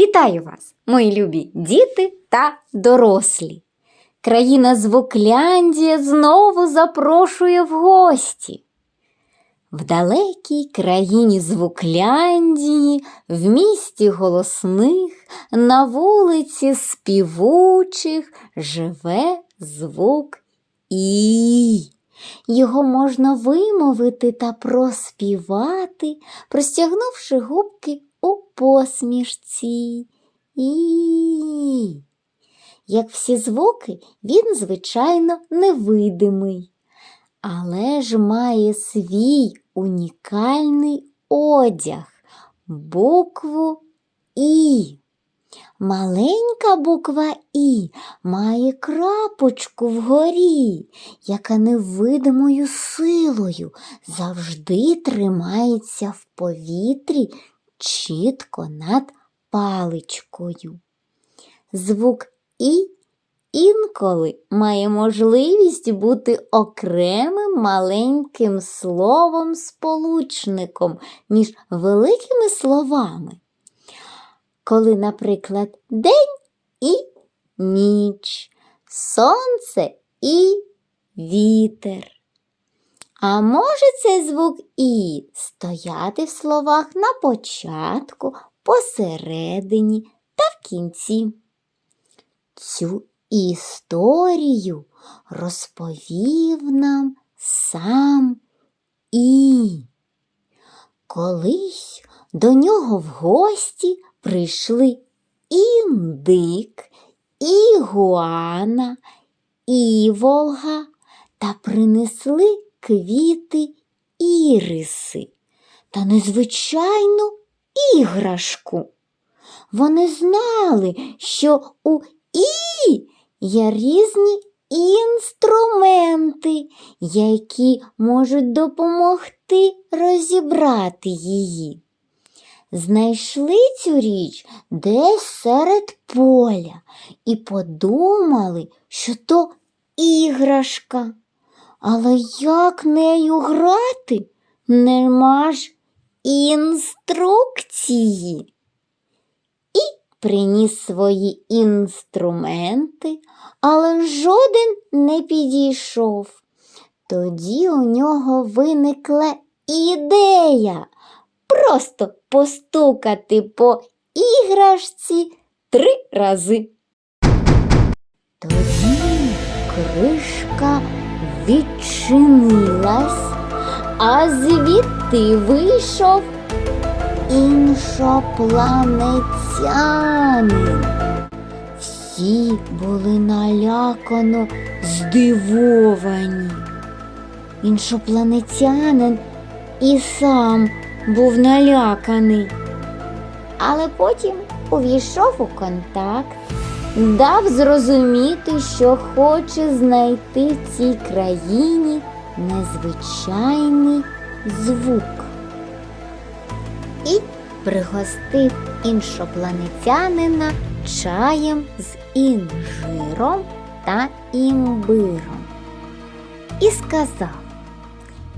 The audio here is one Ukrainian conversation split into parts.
Вітаю вас, мої любі діти та дорослі. Країна Звукляндія знову запрошує в гості. В далекій країні Звукляндії, в місті голосних, на вулиці співучих живе звук І. Його можна вимовити та проспівати, простягнувши губки у посмішці. І. Як всі звуки, він, звичайно, невидимий, але ж має свій унікальний одяг букву І. Маленька буква І має крапочку вгорі, яка невидимою силою завжди тримається в повітрі чітко над паличкою. Звук І інколи має можливість бути окремим маленьким словом сполучником між великими словами. Коли, наприклад, день і ніч, сонце і вітер. А може цей звук І стояти в словах на початку, посередині та в кінці. Цю історію розповів нам сам І. Колись до нього в гості прийшли індик, ігуана, іволга та принесли квіти іриси та незвичайну іграшку. Вони знали, що у І є різні інструменти, які можуть допомогти розібрати її. Знайшли цю річ десь серед поля і подумали, що то іграшка. Але як нею грати? Нема ж інструкції. І приніс свої інструменти, але жоден не підійшов. Тоді у нього виникла ідея просто постукати по іграшці три рази. Тоді кришка відчинилась, а звідти вийшов іншопланетянин. Всі були налякано здивовані. Іншопланетянин і сам був наляканий, але потім увійшов у контакт, дав зрозуміти, що хоче знайти в цій країні незвичайний звук. І пригостив іншопланетянина чаєм з інжиром та імбиром. І сказав,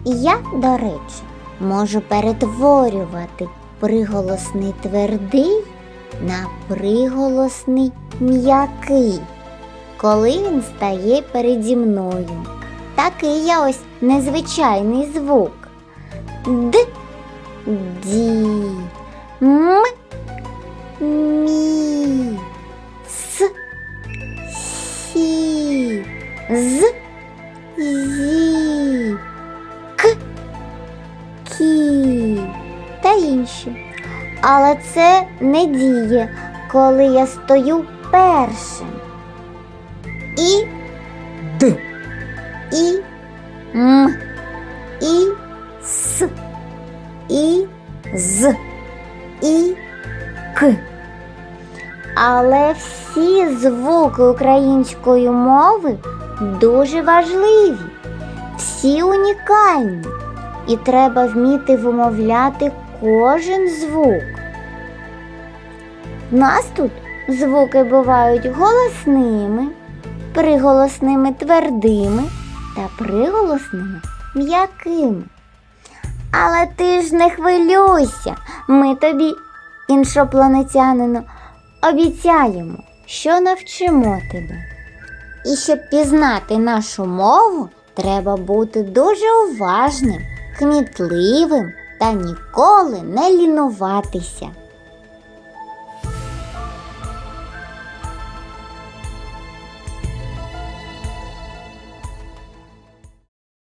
я, до речі, можу перетворювати приголосний твердий на приголосний м'який, коли він стає переді мною. Такий я ось незвичайний звук. Д, ді, м, мі, с, сі, з, зі, к, кі та інші. Але це не діє, коли я стою першим. І Д. і м, і с, і з, і к. Але всі звуки української мови дуже важливі, всі унікальні, і треба вміти вимовляти кожен звук. У нас тут звуки бувають голосними, приголосними твердими та приголосними м'якими. Але ти ж не хвилюйся, ми тобі, іншопланетянину, Обіцяємо, що навчимо тебе. І щоб пізнати нашу мову, треба бути дуже уважним, кмітливим та ніколи не лінуватися.